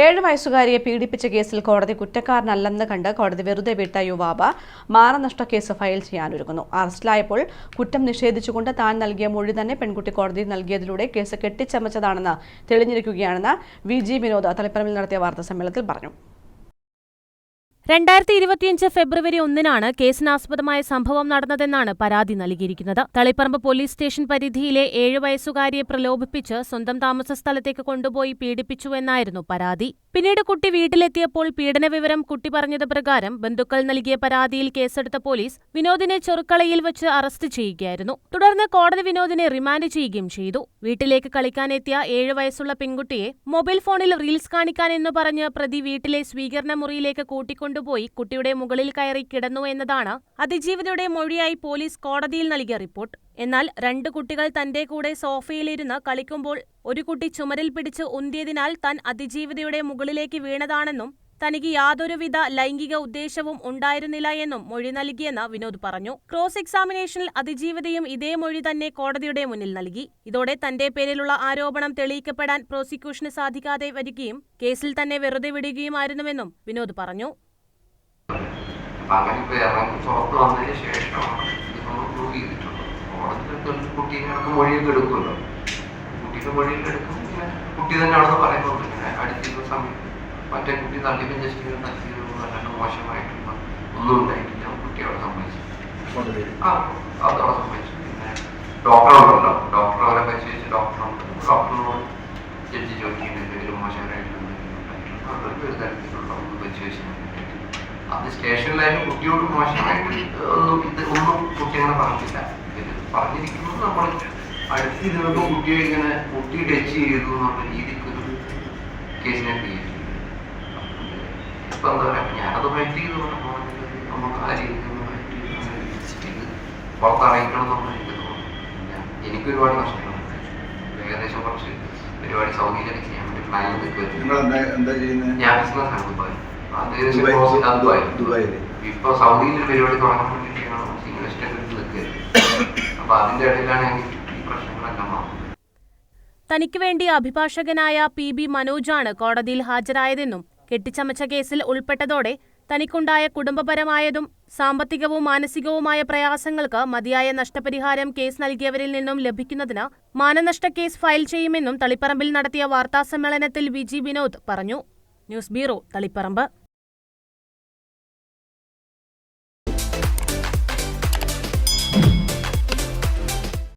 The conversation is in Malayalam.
ഏഴ് വയസ്സുകാരിയെ പീഡിപ്പിച്ച കേസിൽ കോടതി കുറ്റക്കാരനല്ലെന്ന് കണ്ട് കോടതി വെറുതെ വിട്ട യുവാവ് മാനനഷ്ട കേസ് ഫയൽ ചെയ്യാനൊരുങ്ങുന്നു. അറസ്റ്റിലായപ്പോൾ കുറ്റം നിഷേധിച്ചുകൊണ്ട് താൻ നൽകിയ മൊഴി തന്നെ പെൺകുട്ടി കോടതിയിൽ നൽകിയതിലൂടെ കേസ് കെട്ടിച്ചമച്ചതാണെന്ന് തെളിഞ്ഞിരിക്കുകയാണെന്ന് വി ജി വിനോദ് തളിപ്പറമ്പിൽ നടത്തിയ വാർത്താ സമ്മേളനത്തിൽ പറഞ്ഞു. രണ്ടായിരത്തി ഇരുപത്തിയഞ്ച് ഫെബ്രുവരി ഒന്നിനാണ് കേസിനാസ്പദമായ സംഭവം നടന്നതെന്നാണ് പരാതി നൽകിയിരിക്കുന്നത്. തളിപ്പറമ്പ് പോലീസ് സ്റ്റേഷൻ പരിധിയിലെ ഏഴു വയസ്സുകാരിയെ പ്രലോഭിപ്പിച്ച് സ്വന്തം താമസ സ്ഥലത്തേക്ക് കൊണ്ടുപോയി പീഡിപ്പിച്ചുവെന്നായിരുന്നു പരാതി. പിന്നീട് കുട്ടി വീട്ടിലെത്തിയപ്പോൾ പീഡന വിവരം കുട്ടി പറഞ്ഞത് പ്രകാരം ബന്ധുക്കൾ നൽകിയ പരാതിയിൽ കേസെടുത്ത പോലീസ് വിനോദിനെ ചെറുക്കളയിൽ വെച്ച് അറസ്റ്റ് ചെയ്യുകയായിരുന്നു. തുടർന്ന് കോടതി വിനോദിനെ റിമാൻഡ് ചെയ്യുകയും ചെയ്തു. വീട്ടിലേക്ക് കളിക്കാനെത്തിയ ഏഴു വയസ്സുള്ള പെൺകുട്ടിയെ മൊബൈൽ ഫോണിൽ റീൽസ് കാണിക്കാൻ എന്ന് പറഞ്ഞ് പ്രതി വീട്ടിലെ സ്വീകരണ മുറിയിലേക്ക് കൂട്ടിക്കൊണ്ടുപോയി കുട്ടിയുടെ മുകളിൽ കയറി കിടന്നു എന്നതാണ് അതിജീവിതയുടെ മൊഴിയായി പോലീസ് കോടതിയിൽ നൽകിയ റിപ്പോർട്ട്. എന്നാൽ രണ്ട് കുട്ടികൾ തന്റെ കൂടെ സോഫയിലിരുന്ന് കളിക്കുമ്പോൾ ഒരു കുട്ടി ചുമരിൽ പിടിച്ച് ഉന്തിയതിനാൽ താൻ അതിജീവിതയുടെ മുകളിലേക്ക് വീണതാണെന്നും തനിക്ക് യാതൊരുവിധ ലൈംഗിക ഉദ്ദേശവും ഉണ്ടായിരുന്നില്ല എന്നും മൊഴി നൽകിയെന്ന് വിനോദ് പറഞ്ഞു. ക്രോസ് എക്സാമിനേഷനിൽ അതിജീവിതയും ഇതേ മൊഴി തന്നെ കോടതിയുടെ മുന്നിൽ നൽകി. ഇതോടെ തന്റെ പേരിലുള്ള ആരോപണം തെളിയിക്കപ്പെടാൻ പ്രോസിക്യൂഷന് സാധിക്കാതെ വരികയും കേസിൽ തന്നെ വെറുതെ വിടുകയുമായിരുന്നുവെന്നും വിനോദ് പറഞ്ഞു. അപ്പൊ അങ്ങനെ ഇറങ്ങി പുറത്ത് ശേഷമാണ് ഇതൊന്ന് പ്രൂവ് ചെയ്തിട്ടുള്ളത് കോടതിയിൽ കുട്ടീനെ കിടന്ന് മൊഴിയൊക്കെ എടുക്കുമല്ലോ കുട്ടിയുടെ മൊഴിയൊക്കെ എടുക്കും പിന്നെ കുട്ടി തന്നെയാണെന്ന് പറയുന്നുണ്ട് ഇങ്ങനെ അടുത്തിരുന്ന സമയത്ത് മറ്റേ കുട്ടി തള്ളി ജസ്റ്റ് തല്ലിയത് അല്ലാണ്ട് മോശമായിട്ടുള്ള ഒന്നും ഉണ്ടായിട്ടില്ല കുട്ടി അവിടെ സംഭവിച്ചു ആ അതവിടെ സംഭവിച്ചു പിന്നെ ഡോക്ടർ ഉണ്ടല്ലോ. ഡോക്ടർ അവരെ പരിശോധിച്ച് ഡോക്ടറുണ്ട് ഡോക്ടറിനോട് ജഡ്ജി ചോദിക്കുന്നത് എന്തെങ്കിലും മോശമായിട്ടുള്ള എന്തെങ്കിലും ഉണ്ടായിട്ടുണ്ടോ ഒരു തരത്തിലുള്ള ഒന്ന് പരിശോധിച്ചു അത് സ്റ്റേഷനിലായാലും കുട്ടിയോട് മോശമായിട്ട് ഒന്നും ഇത് ഒന്നും കുട്ടി അങ്ങനെ പറഞ്ഞില്ല പറഞ്ഞിരിക്കുന്നത് നമ്മൾ അടുത്തിരുന്നപ്പോൾ കുട്ടിയെ ഇങ്ങനെ കുട്ടി ടച്ച് ചെയ്തു എന്നുള്ള രീതിക്ക് ഒരു കേസിനെ ക്രിയേറ്റ് ചെയ്തു ഇപ്പൊ എന്താ പറയാ ഞാനത് ഫൈറ്റ് ചെയ്തു പറഞ്ഞപ്പോൾ നമുക്ക് ആ രീതിയിൽ പുറത്തറിയിക്കണം എന്നുള്ള എനിക്ക് തോന്നുന്നു പിന്നെ എനിക്ക് ഒരുപാട് നഷ്ടങ്ങളുണ്ട്. ഏകദേശം കുറച്ച് പരിപാടി സൗദിയിലൊക്കെ ചെയ്യാൻ വേണ്ടി പ്ലാനിൽ നിൽക്കുക ഞാൻ ബിസിനസ് ആണ് ദുബായ് ദുബായിൽ. ഇപ്പൊ സൗദിയിൽ ഒരു പരിപാടി തുടങ്ങാൻ വേണ്ടിയിട്ടാണ് ഇൻവെസ്റ്റ്മെന്റ് നിൽക്കുന്നത് അപ്പൊ അതിന്റെ ഇടയിലാണ് ഈ പ്രശ്നങ്ങളെല്ലാം തനിക്ക് വേണ്ടി അഭിഭാഷകനായ പി ബി മനോജാണ് കോടതിയിൽ ഹാജരായതെന്നും കെട്ടിച്ചമച്ച കേസിൽ ഉൾപ്പെട്ടതോടെ തനിക്കുണ്ടായ കുടുംബപരമായതും സാമ്പത്തികവും മാനസികവുമായ പ്രയാസങ്ങൾക്ക് മതിയായ നഷ്ടപരിഹാരം കേസ് നൽകിയവരിൽ നിന്നും ലഭിക്കുന്നതിന് മാനനഷ്ട കേസ് ഫയൽ ചെയ്യുമെന്നും തളിപ്പറമ്പിൽ നടത്തിയ വാർത്താസമ്മേളനത്തിൽ വി ജി വിനോദ് പറഞ്ഞു. News bureau Taliparamba.